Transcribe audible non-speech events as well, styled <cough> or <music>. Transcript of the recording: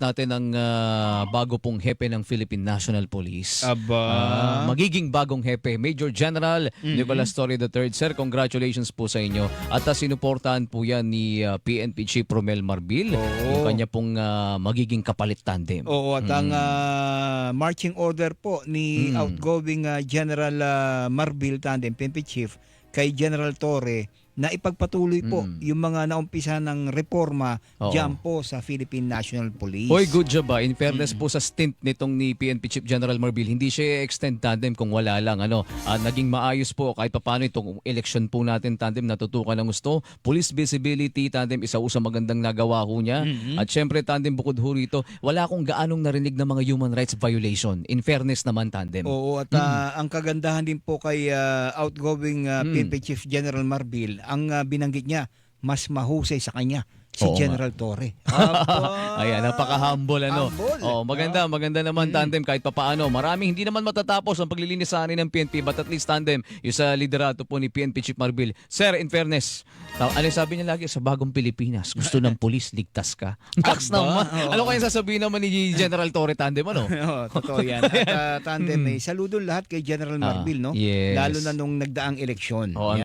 natin ang ah, bago pong hepe ng Philippine National Police. Aba. Ah, magiging bagong hepe, Major General Nicolas Torre III. Sir, congratulations po sa inyo. At uh, sinuportahan po yan ni ah, PNP Chief Romel Marbil, Oo. yung kanya pong ah, magiging kapalit tandem. Oo, at ang ah, marching order po ni Mm. outgoing ah, General ah, Marbil Tandem, PNP Chief, kay General Torre, na ipagpatuloy po Mm. yung mga naumpisa ng reforma Oo. dyan po sa Philippine National Police. Hoy, good job ba? In fairness po sa stint nitong ni PNP Chief General Marbil, hindi siya extend tandem kung wala lang. Ano, Ah, naging maayos po kahit paano itong election po natin tandem natutukan ng gusto. Police visibility tandem isa sa magandang nagawa ho niya. At syempre tandem bukod ho rito, wala akong gaanong narinig ng mga human rights violation. In fairness naman tandem. Oo, at ah, ang kagandahan din po kay ah, outgoing ah, Mm. PNP Chief General Marbil, ang ah, binanggit niya, mas mahusay sa kanya si Oo. General Torre. <laughs> Ayan, napaka-humble ano. Humble. Oh, maganda, maganda naman tandem kahit papaano. Maraming hindi naman matatapos ang paglilinis sa anin ng PNP but at least tandem yung sa liderato po ni PNP Chief Marbil. Sir, in fairness, ta- ano yung sabi niya lagi sa bagong Pilipinas, gusto ng <laughs> pulis, ligtas ka. Tax Aba, naman. oo. Ano kaya sasabihin naman ni General Torre tandem ano? <laughs> Oo, totoo yan. At ah, tandem, eh, saludo lahat kay General Ah, Marbil, no? yes. Lalo na nung nagdaang eleksyon. Oo,